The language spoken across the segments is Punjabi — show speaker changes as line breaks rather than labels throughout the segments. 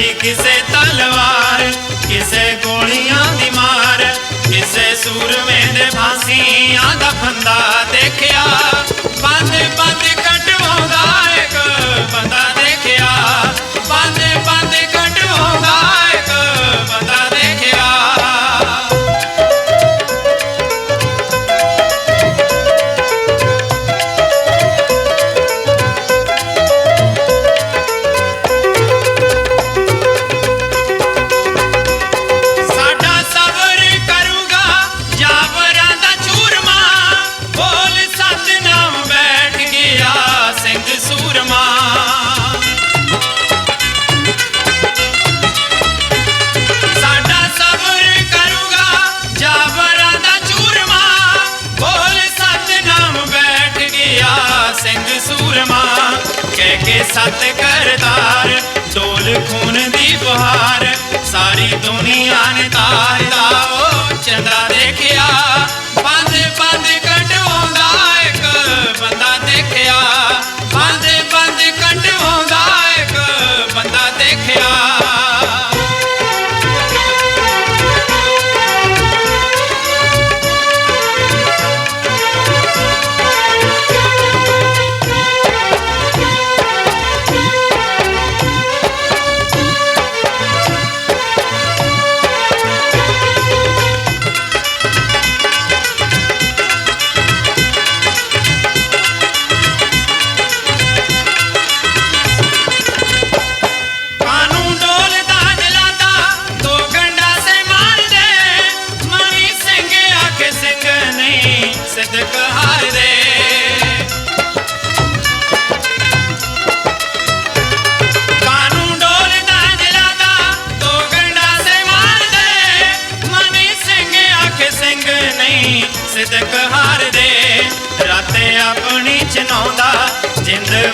ਮਾਰੀ ਕਿਸੇ ਤਲਵਾਰ, ਕਿਸੇ ਗੋਲੀਆਂ ਦੀ ਮਾਰ, ਕਿਸੇ ਸੂਰਮੇ ਦੇ ਫਾਂਸੀਆਂ ਦਾ ਫੰਦਾ ਦੇਖਿਆ। ਬੰਦ ਬੰਦ ਸਤ ਕਰਦਾਰ ਚੋਲ ਖੂਨ ਦੀ ਬਹਾਰ ਸਾਰੀ ਦੁਨੀਆ ਨੇ ਤਾਰਦਾ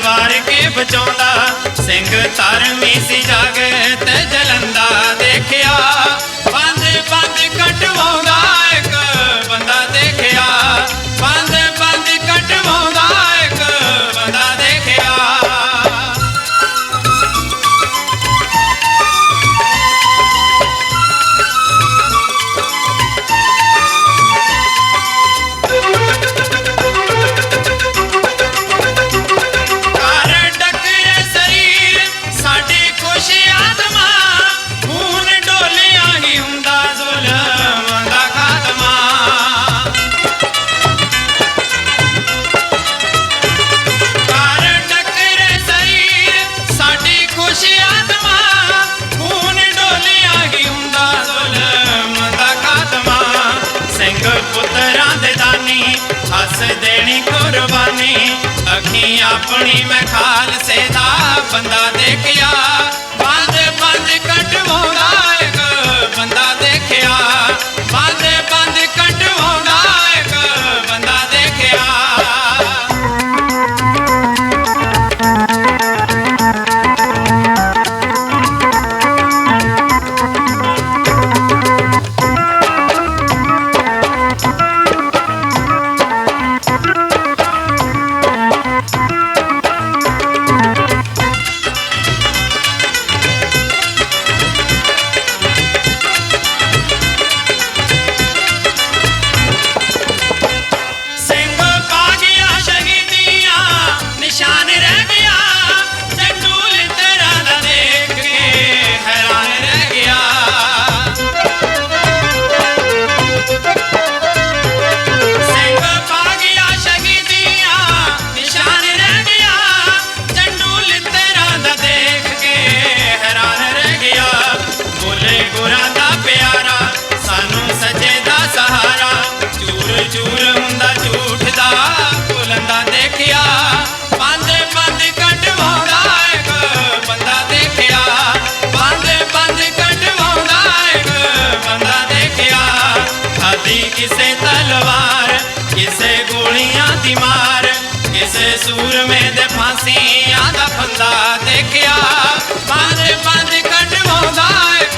ਵਾਰ ਕੇ ਬਚਾਉਂਦਾ ਸਿੰਘ ਧਰਮੀ ਸੀ ਜਾਗਤ। ਆਪਣੀ ਕੁਰਬਾਨੀ ਅੱਖੀ ਆਪਣੀ ਮੈਂ ਖਾਲਸੇ ਦਾ ਬੰਦਾ ਦੇਖਿਆ। ਕਿਸੇ ਗੋਲੀਆਂ ਦੀ ਮਾਰ, ਕਿਸੇ ਸੂਰਮੇ ਦੇ ਫਾਂਸੀਆਂ ਦਾ ਫੰਦਾ ਦੇਖਿਆ। ਬੰਦ ਬੰਦ ਕੱਢਵਾਉਂਦਾ ਇੱਕ